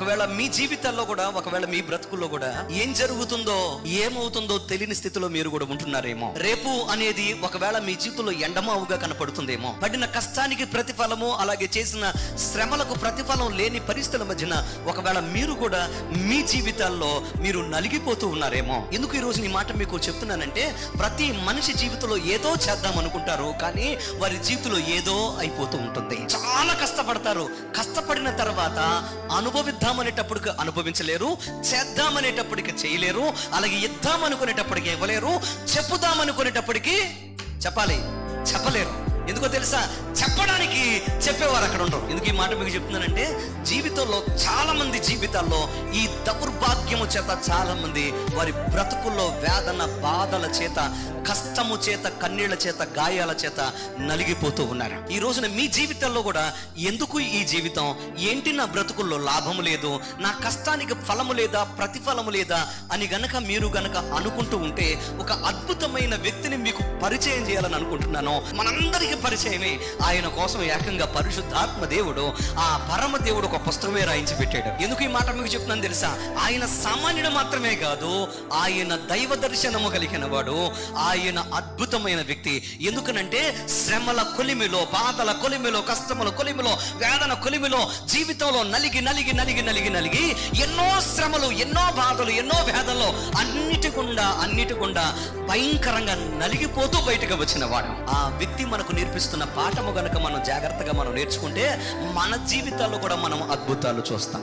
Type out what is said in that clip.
ఒకవేళ మీ జీవితాల్లో కూడా ఒకవేళ మీ బ్రతుకుల్లో కూడా ఏం జరుగుతుందో ఏమవుతుందో తెలియని స్థితిలో మీరు కూడా ఉంటున్నారేమో. రేపు అనేది ఒకవేళ మీ జీవితంలో ఎండమావుగా కనపడుతుందేమో. పడిన కష్టానికి ప్రతిఫలము అలాగే చేసిన శ్రమలకు ప్రతిఫలం లేని పరిస్థితుల మధ్యన ఒకవేళ మీరు కూడా మీ జీవితాల్లో మీరు నలిగిపోతూ ఉన్నారేమో. ఎందుకు ఈ రోజు ఈ మాట మీకు చెప్తున్నానంటే ప్రతి మనిషి జీవితంలో ఏదో చేద్దాం అనుకుంటారు కానీ వారి జీవితంలో ఏదో అయిపోతూ ఉంటుంది. చాలా కష్టపడతారు. కష్టపడిన తర్వాత చేద్దామనేటప్పటికి అనుభవించలేరు చేద్దామనేటప్పటికి చేయలేరు అలాగే ఇద్దాం అనుకునేటప్పటికి ఇవ్వలేరు చెప్పుదామనుకునేటప్పటికి చెప్పాలి చెప్పలేరు. ఎందుకో తెలుసా? చెప్పడానికి చెప్పేవారు అక్కడ ఉండరు. ఎందుకు ఈ మాట మీకు చెప్తున్నానంటే జీవితంలో చాలామంది జీవితాల్లో ఈ దౌర్భాగ్యము చేత చాలామంది వారి బ్రతుకుల్లో వేదన బాధల చేత కష్టము చేత కన్నీళ్ళ చేత గాయాల చేత నలిగిపోతూ ఉన్నారు. ఈ రోజున మీ జీవితంలో కూడా ఎందుకు ఈ జీవితం? ఏంటి నా బ్రతుకుల్లో లాభము లేదు? నా కష్టానికి ఫలము లేదా ప్రతిఫలము లేదా అని గనక మీరు గనక అనుకుంటూ ఉంటే ఒక అద్భుతమైన వ్యక్తిని మీకు పరిచయం చేయాలని అనుకుంటున్నాను. మనందరికీ పరిచయమే. ఆయన కోసం ఏకంగా పరిశుద్ధాత్మ దేవుడు ఆ పరమ దేవుడు ఒక పుస్తకమే రాయించి పెట్టాడు. ఎందుకు ఈ మాట మీకు చెప్తున్నాను తెలుసా? ఆయన సామాన్యుడు మాత్రమే కాదు ఆయన దైవ దర్శనము కలిగిన వాడు ఆయన అద్భుతమైన వ్యక్తి. ఎందుకనంటే శ్రమల కొలిమిలో బాధల కొలిమిలో కష్టముల కొలిమిలో వేదన కొలిమిలో జీవితంలో నలిగి నలిగి నలిగి నలిగి నలిగి ఎన్నో శ్రమలు ఎన్నో బాధలు ఎన్నో వేదనలు అన్నిటి గుండా అన్నిటి గుండా భయంకరంగా నలిగిపోతూ బయటకు వచ్చిన వాడు. ఆ వ్యక్తి మనకు నేర్పిస్తున్న పాఠము గనక మనం జాగ్రత్తగా మనం నేర్చుకుంటే మన జీవితాల్లో కూడా మనం అద్భుతాలు చూస్తాం.